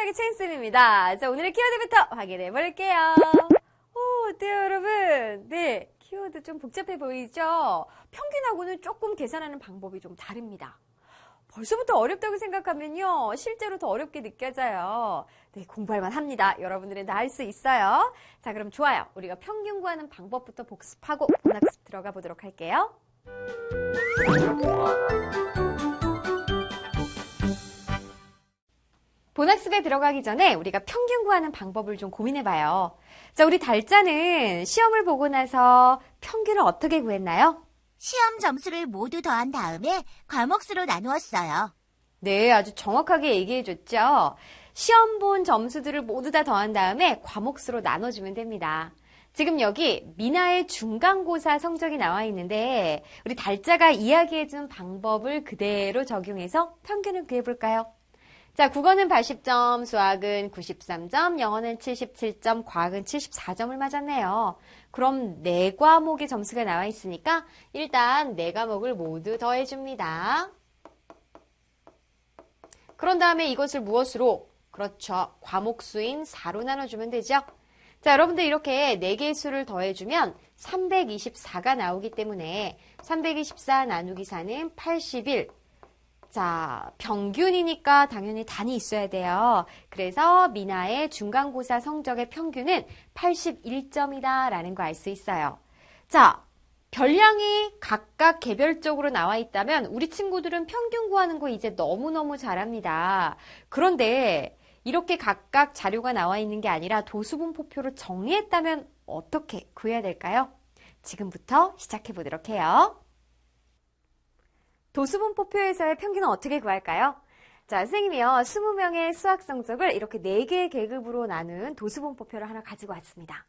수학자기 체인쌤입니다. 자, 오늘의 키워드부터 확인해 볼게요. 오, 어때요, 여러분? 네. 키워드 좀 복잡해 보이죠? 평균하고는 조금 계산하는 방법이 좀 다릅니다. 벌써부터 어렵다고 생각하면요. 실제로 더 어렵게 느껴져요. 네, 공부할만 합니다. 여러분들은 다 할 수 있어요. 자, 그럼 좋아요. 우리가 평균 구하는 방법부터 복습하고 본학습 들어가 보도록 할게요. 본학습에 들어가기 전에 우리가 평균 구하는 방법을 좀 고민해 봐요. 자, 우리 달자는 시험을 보고 나서 평균을 어떻게 구했나요? 시험 점수를 모두 더한 다음에 과목수로 나누었어요. 네, 아주 정확하게 얘기해 줬죠. 시험 본 점수들을 모두 다 더한 다음에 과목수로 나눠주면 됩니다. 지금 여기 미나의 중간고사 성적이 나와 있는데 우리 달자가 이야기해 준 방법을 그대로 적용해서 평균을 구해 볼까요? 자, 국어는 80점, 수학은 93점, 영어는 77점, 과학은 74점을 맞았네요. 그럼 네 과목의 점수가 나와 있으니까 일단 네 과목을 모두 더해 줍니다. 그런 다음에 이것을 무엇으로? 그렇죠. 과목 수인 4로 나눠 주면 되죠. 자, 여러분들 이렇게 4개의 수를 더해주면 324가 나오기 때문에 324 나누기 4는 81. 자, 평균이니까 당연히 단이 있어야 돼요. 그래서 미나의 중간고사 성적의 평균은 81점이다 라는 거 알 수 있어요. 자, 별량이 각각 개별적으로 나와 있다면 우리 친구들은 평균 구하는 거 이제 너무너무 잘합니다. 그런데 이렇게 각각 자료가 나와 있는 게 아니라 도수분포표로 정리했다면 어떻게 구해야 될까요? 지금부터 시작해 보도록 해요. 도수분포표에서의 평균은 어떻게 구할까요? 자, 선생님이요. 20명의 수학 성적을 이렇게 4개의 계급으로 나눈 도수분포표를 하나 가지고 왔습니다.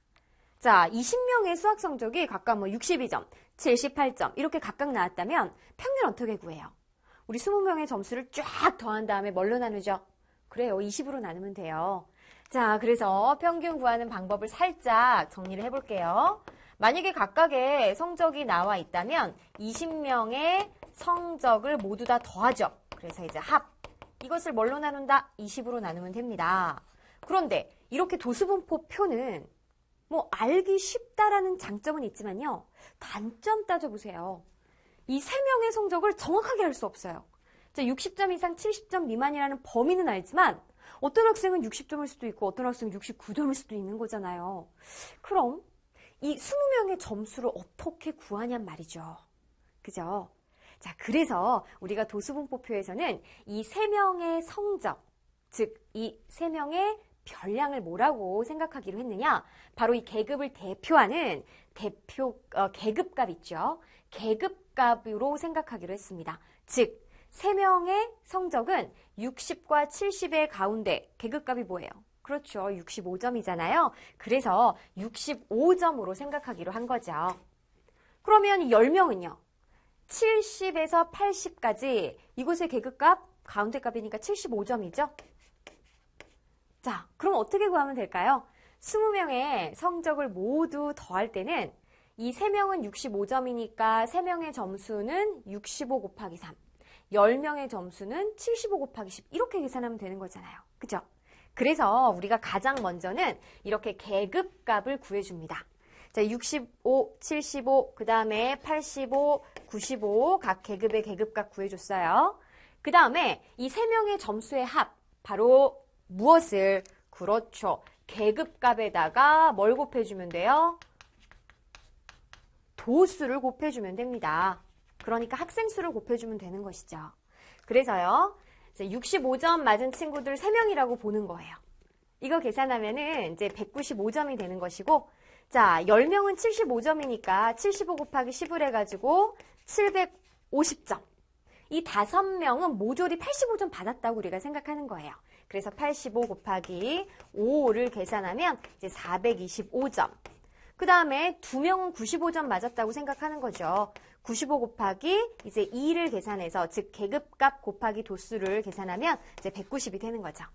자, 20명의 수학 성적이 각각 뭐 62점, 78점 이렇게 각각 나왔다면 평균 어떻게 구해요? 우리 20명의 점수를 쫙 더한 다음에 뭘로 나누죠? 그래요. 20으로 나누면 돼요. 자, 그래서 평균 구하는 방법을 살짝 정리를 해볼게요. 만약에 각각의 성적이 나와 있다면 20명의 성적을 모두 다 더하죠. 그래서 이제 합. 이것을 뭘로 나눈다? 20으로 나누면 됩니다. 그런데 이렇게 도수분포 표는 뭐 알기 쉽다라는 장점은 있지만요. 단점 따져보세요. 이 세 명의 성적을 정확하게 알 수 없어요. 60점 이상 70점 미만이라는 범위는 알지만 어떤 학생은 60점일 수도 있고 어떤 학생은 69점일 수도 있는 거잖아요. 그럼 이 20명의 점수를 어떻게 구하냔 말이죠. 그죠? 자, 그래서 우리가 도수분포표에서는 이 세 명의 성적, 즉, 이 세 명의 별량을 뭐라고 생각하기로 했느냐? 바로 이 계급을 대표하는 대표, 어, 계급값 있죠? 계급값으로 생각하기로 했습니다. 즉, 세 명의 성적은 60과 70의 가운데 계급값이 뭐예요? 그렇죠. 65점이잖아요. 그래서 65점으로 생각하기로 한 거죠. 그러면 10명은요? 70에서 80까지 이곳의 계급값 가운데 값이니까 75점이죠. 자, 그럼 어떻게 구하면 될까요? 20명의 성적을 모두 더할 때는 이 3명은 65점이니까 3명의 점수는 65 곱하기 3. 10명의 점수는 75 곱하기 10. 이렇게 계산하면 되는 거잖아요. 그죠? 그래서 우리가 가장 먼저는 이렇게 계급값을 구해줍니다. 자, 65, 75, 그 다음에 85, 95, 각 계급의 계급값 구해줬어요. 그 다음에 이 세 명의 점수의 합, 바로 무엇을? 그렇죠. 계급값에다가 뭘 곱해주면 돼요? 도수를 곱해주면 됩니다. 그러니까 학생 수를 곱해주면 되는 것이죠. 그래서요, 65점 맞은 친구들 3명이라고 보는 거예요. 이거 계산하면은 이제 195점이 되는 것이고, 자, 10명은 75점이니까 75 곱하기 10을 해가지고 750점. 이 5명은 모조리 85점 받았다고 우리가 생각하는 거예요. 그래서 85 곱하기 5를 계산하면 이제 425점. 그 다음에 2명은 95점 맞았다고 생각하는 거죠. 95 곱하기 이제 2를 계산해서 즉 계급값 곱하기 도수를 계산하면 이제 190이 되는 거죠.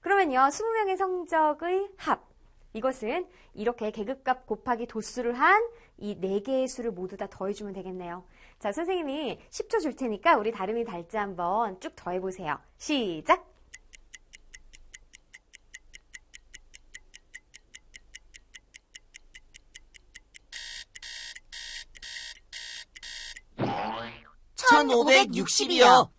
그러면요. 20명의 성적의 합 이것은 이렇게 계급값 곱하기 도수를 한이네 개의 수를 모두 다 더해주면 되겠네요. 자, 선생님이 10초 줄 테니까 우리 다름이 달지 한번 쭉 더해보세요. 시작! 1560이요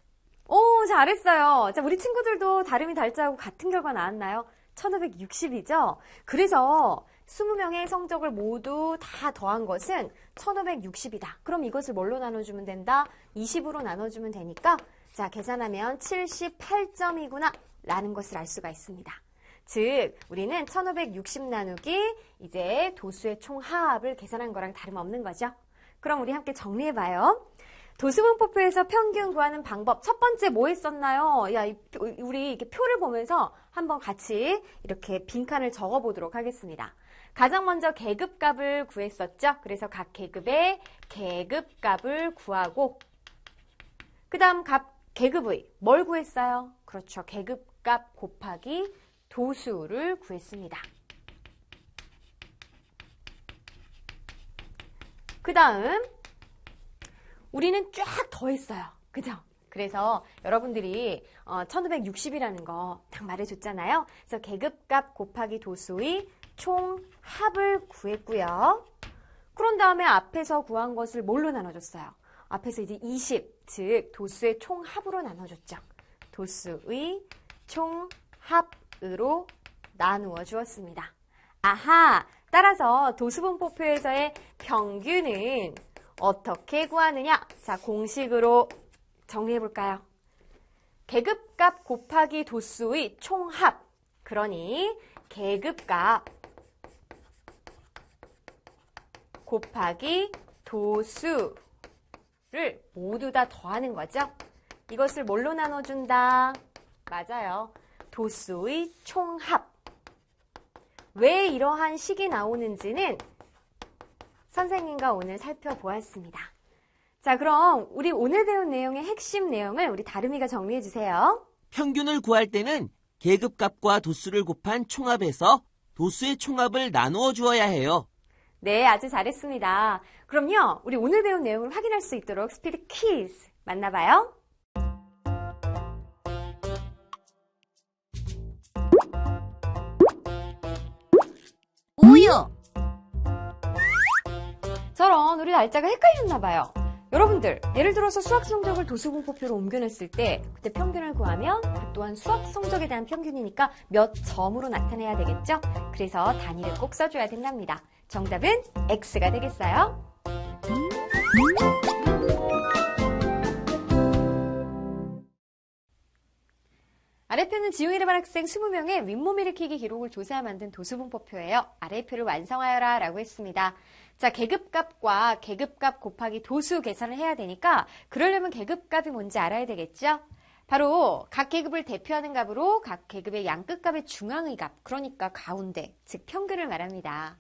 오, 잘했어요. 자, 우리 친구들도 다름이 달자하고 같은 결과 나왔나요? 1560이죠? 그래서 20명의 성적을 모두 다 더한 것은 1560이다. 그럼 이것을 뭘로 나눠주면 된다? 20으로 나눠주면 되니까, 자, 계산하면 78점이구나. 라는 것을 알 수가 있습니다. 즉, 우리는 1560 나누기 이제 도수의 총합을 계산한 거랑 다름없는 거죠. 그럼 우리 함께 정리해봐요. 도수분포표에서 평균 구하는 방법 첫 번째 뭐 했었나요? 야, 우리 이렇게 표를 보면서 한번 같이 이렇게 빈칸을 적어 보도록 하겠습니다. 가장 먼저 계급값을 구했었죠. 그래서 각 계급의 계급값을 구하고 그 다음 값 계급의 뭘 구했어요? 그렇죠. 계급값 곱하기 도수를 구했습니다. 그 다음 우리는 쫙 더했어요. 그죠? 그래서 여러분들이 어, 1560이라는 거 딱 말해줬잖아요. 그래서 계급값 곱하기 도수의 총 합을 구했고요. 그런 다음에 앞에서 구한 것을 뭘로 나눠줬어요? 앞에서 이제 20, 즉 도수의 총 합으로 나눠줬죠. 도수의 총 합으로 나누어 주었습니다. 아하! 따라서 도수분포표에서의 평균은 어떻게 구하느냐? 자, 공식으로 정리해 볼까요? 계급값 곱하기 도수의 총합. 그러니 계급값 곱하기 도수를 모두 다 더하는 거죠. 이것을 뭘로 나눠준다? 맞아요. 도수의 총합. 왜 이러한 식이 나오는지는 선생님과 오늘 살펴보았습니다. 자, 그럼 우리 오늘 배운 내용의 핵심 내용을 우리 다름이가 정리해 주세요. 평균을 구할 때는 계급값과 도수를 곱한 총합에서 도수의 총합을 나누어 주어야 해요. 네, 아주 잘했습니다. 그럼요, 우리 오늘 배운 내용을 확인할 수 있도록 스피드 퀴즈 만나봐요. 우유. 저런 우리 날짜가 헷갈렸나 봐요. 여러분들, 예를 들어서 수학 성적을 도수 분포표로 옮겨냈을 때 그때 평균을 구하면 그 또한 수학 성적에 대한 평균이니까 몇 점으로 나타내야 되겠죠? 그래서 단위를 꼭 써줘야 된답니다. 정답은 X가 되겠어요. 아래표는 지용이라는 학생 20명의 윗몸 일으키기 기록을 조사 만든 도수분포표예요. 아래표를 완성하여라 라고 했습니다. 자, 계급값과 계급값 곱하기 도수 계산을 해야 되니까 그러려면 계급값이 뭔지 알아야 되겠죠? 바로 각 계급을 대표하는 값으로 각 계급의 양끝값의 중앙의 값, 그러니까 가운데, 즉 평균을 말합니다.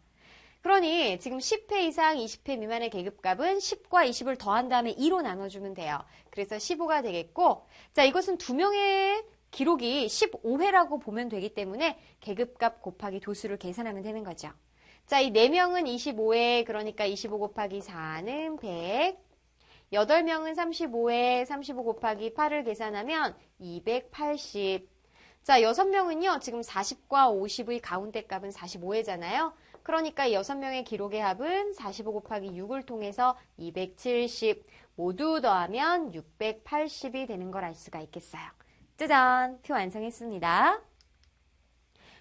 그러니 지금 10회 이상 20회 미만의 계급값은 10과 20을 더한 다음에 2로 나눠주면 돼요. 그래서 15가 되겠고, 자, 이것은 두 명의 기록이 15회라고 보면 되기 때문에 계급값 곱하기 도수를 계산하면 되는 거죠. 자, 이 4명은 25회, 그러니까 25 곱하기 4는 100. 8명은 35회, 35 곱하기 8을 계산하면 280. 자, 6명은요, 지금 40과 50의 가운데 값은 45회잖아요. 그러니까 이 6명의 기록의 합은 45 곱하기 6을 통해서 270. 모두 더하면 680이 되는 걸 알 수가 있겠어요. 짜잔! 표 완성했습니다.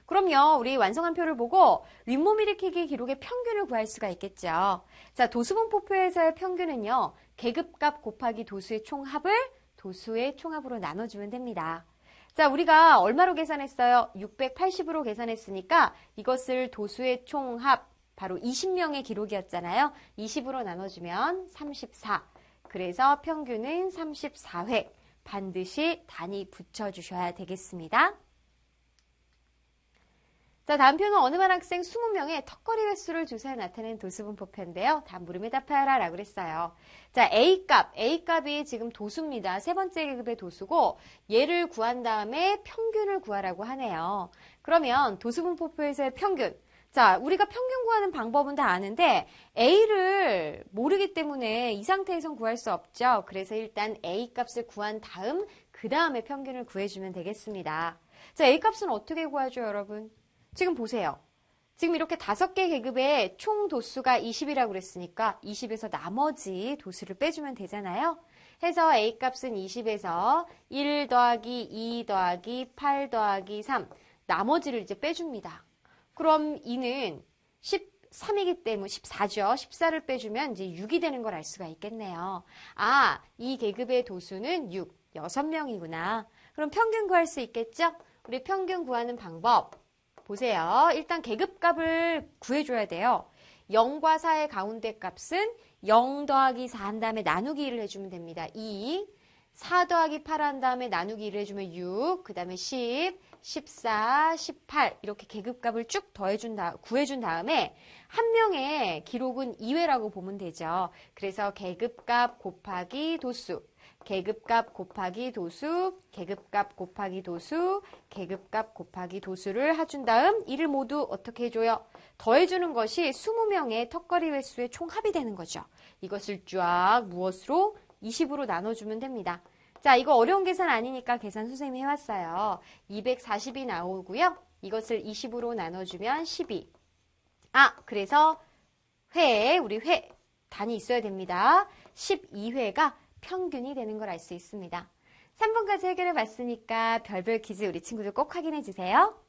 그럼요, 우리 완성한 표를 보고 윗몸 일으키기 기록의 평균을 구할 수가 있겠죠. 자, 도수분포표에서의 평균은요, 계급값 곱하기 도수의 총합을 도수의 총합으로 나눠주면 됩니다. 자, 우리가 얼마로 계산했어요? 680으로 계산했으니까 이것을 도수의 총합, 바로 20명의 기록이었잖아요. 20으로 나눠주면 34. 그래서 평균은 34회. 반드시 단위 붙여주셔야 되겠습니다. 자, 다음 표는 어느 반 학생 20명의 턱걸이 횟수를 조사해 나타낸 도수분포표인데요. 다음 물음에 답하여라 라고 그랬어요. 자, A값, A값이 지금 도수입니다. 세 번째 계급의 도수고 얘를 구한 다음에 평균을 구하라고 하네요. 그러면 도수분포표에서의 평균, 자, 우리가 평균 구하는 방법은 다 아는데 A를 모르기 때문에 이 상태에선 구할 수 없죠. 그래서 일단 A 값을 구한 다음 그 다음에 평균을 구해주면 되겠습니다. 자, A 값은 어떻게 구하죠, 여러분? 지금 보세요. 지금 이렇게 다섯 개 계급의 총 도수가 20이라고 그랬으니까 20에서 나머지 도수를 빼주면 되잖아요. 해서 A 값은 20에서 1 더하기 2 더하기 8 더하기 3 나머지를 이제 빼줍니다. 그럼 이는 13이기 때문에 14죠. 14를 빼주면 이제 6이 되는 걸 알 수가 있겠네요. 아, 이 계급의 도수는 6, 6명이구나. 그럼 평균 구할 수 있겠죠? 우리 평균 구하는 방법 보세요. 일단 계급값을 구해줘야 돼요. 0과 4의 가운데 값은 0 더하기 4 한 다음에 나누기 1을 해주면 됩니다. 2, 4 더하기 8 한 다음에 나누기 1을 해주면 6, 그 다음에 10, 14, 18 이렇게 계급값을 쭉 더해준 다 구해준 다음에 한 명의 기록은 2회라고 보면 되죠. 그래서 계급값 곱하기 도수, 계급값 곱하기 도수, 계급값 곱하기 도수, 계급값 곱하기 도수를 해준 다음 이를 모두 어떻게 해줘요? 더해주는 것이 20명의 턱걸이 횟수의 총합이 되는 거죠. 이것을 쫙 무엇으로? 20으로 나눠주면 됩니다. 자, 이거 어려운 계산 아니니까 계산 선생님이 해왔어요. 240이 나오고요. 이것을 20으로 나눠주면 12. 아, 그래서 회, 우리 회, 단위 있어야 됩니다. 12회가 평균이 되는 걸 알 수 있습니다. 3번까지 해결해 봤으니까 별별 퀴즈 우리 친구들 꼭 확인해 주세요.